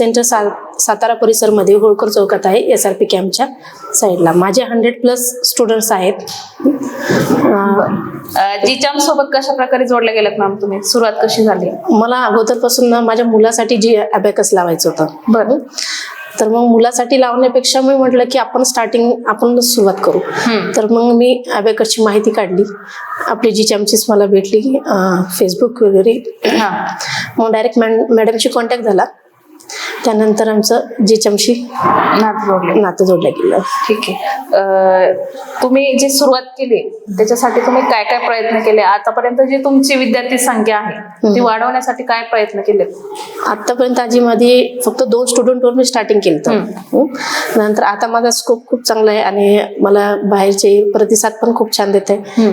Centre सा सातारा परिसरमध्ये होळकर चौकात आहे एस आर पी कॅम्पच्या साईडला. माझे हंड्रेड प्लस स्टुडंट्स आहेत. जीचाम सोबत कशा प्रकारे जोडल्या गेल्यात मॅम तुम्ही? सुरुवात कशी झाली? मला अगोदरपासून ना माझ्या मुलासाठी जी अबॅकस लावायचं होतं. बरं. तर मग मुलासाठी लावण्यापेक्षा मी म्हटलं की आपण स्टार्टिंग आपण सुरुवात करू. तर मग मी अबॅकसची माहिती काढली. आपली जी चॅमचीच मला भेटली फेसबुक वगैरे. मग डायरेक्ट मॅडमशी कॉन्टॅक्ट झाला. त्यानंतर आमचं जी चमशी नात जोडले. नातं जोडलं गेलं. ठीक आहे. तुम्ही जी सुरुवात केली त्याच्यासाठी तुम्ही काय काय प्रयत्न केले? आतापर्यंत जी तुमची विद्यार्थी संख्या आहे ती वाढवण्यासाठी काय प्रयत्न केले? आतापर्यंत आजी मध्ये फक्त दोन स्टुडंटवर मी स्टार्टिंग केलं नंतर आता माझा स्कोप खूप चांगला आहे आणि मला बाहेरचे प्रतिसाद पण खूप छान देत आहे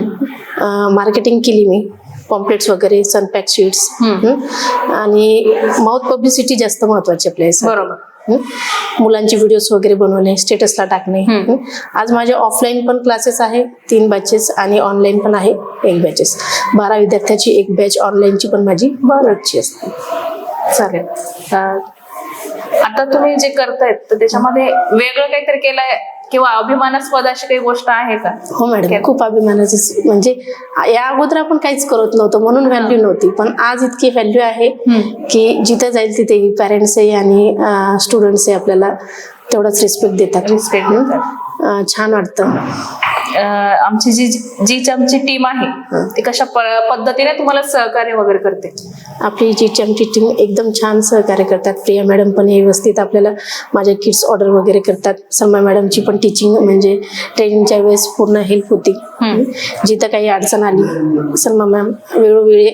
मार्केटिंग केली मी. पॉम्पलेट्स वगैरे सनपॅक शीट्स आणि माउथ पब्लिसिटी जास्त महत्वाची आपल्या. बरोबर? मुलांचे व्हिडिओज वगैरे बनवणे स्टेटसला टाकणे? आज माझे ऑफलाईन पण क्लासेस आहे तीन बॅचेस आणि ऑनलाईन पण आहे एक बॅचेस बारा विद्यार्थ्याची एक बॅच ऑनलाईनची पण माझी रोजची असते. चालेल. आता तुम्ही जे करतायत तर त्याच्यामध्ये वेगळं काहीतरी केलंय किंवा अभिमानास्पद अशी काही गोष्ट आहे का? हो मॅडम. खूप अभिमानाची म्हणजे या अगोदर आपण काहीच करत नव्हतो म्हणून व्हॅल्यू नव्हती. पण आज इतकी व्हॅल्यू आहे की जिथे जाईल तिथे पॅरेंट्स आहे आणि स्टुडंट्स आहे आपल्याला तेवढाच रिस्पेक्ट देतात. अं, छान वाटतं. आमची जी जी आमची टीम आहे ती कशा पद्धतीने तुम्हाला सहकार्य वगैरे करते? आपली जी आमची टीम एकदम छान सहकार्य करतात. प्रिया मॅडम पण हे व्यवस्थित आपल्याला माझ्या किड्स ऑर्डर वगैरे करतात. सलमा मॅडमची पण टीचिंग म्हणजे ट्रेनिंगच्या वेळेस पूर्ण हेल्प होती. जिथं काही अडचण आली सलमा मॅम वेळोवेळी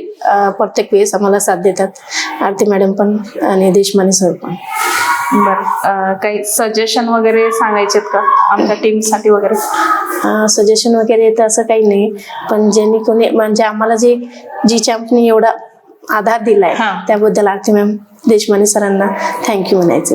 प्रत्येक वेळेस आम्हाला साथ देतात. आरती मॅडम पण आणि देशमाने सर पण. बरं. काही सजेशन वगैरे सांगायचेत का? आमच्या टीमसाठी वगैरे? सजेशन वगैरे तर असं काही नाही. पण ज्यांनी कोणी म्हणजे आम्हाला जे जी चॅम्पनी एवढा आधार दिलाय हा. त्याबद्दल आरती मॅम देशमाने सरांना थँक्यू म्हणायचं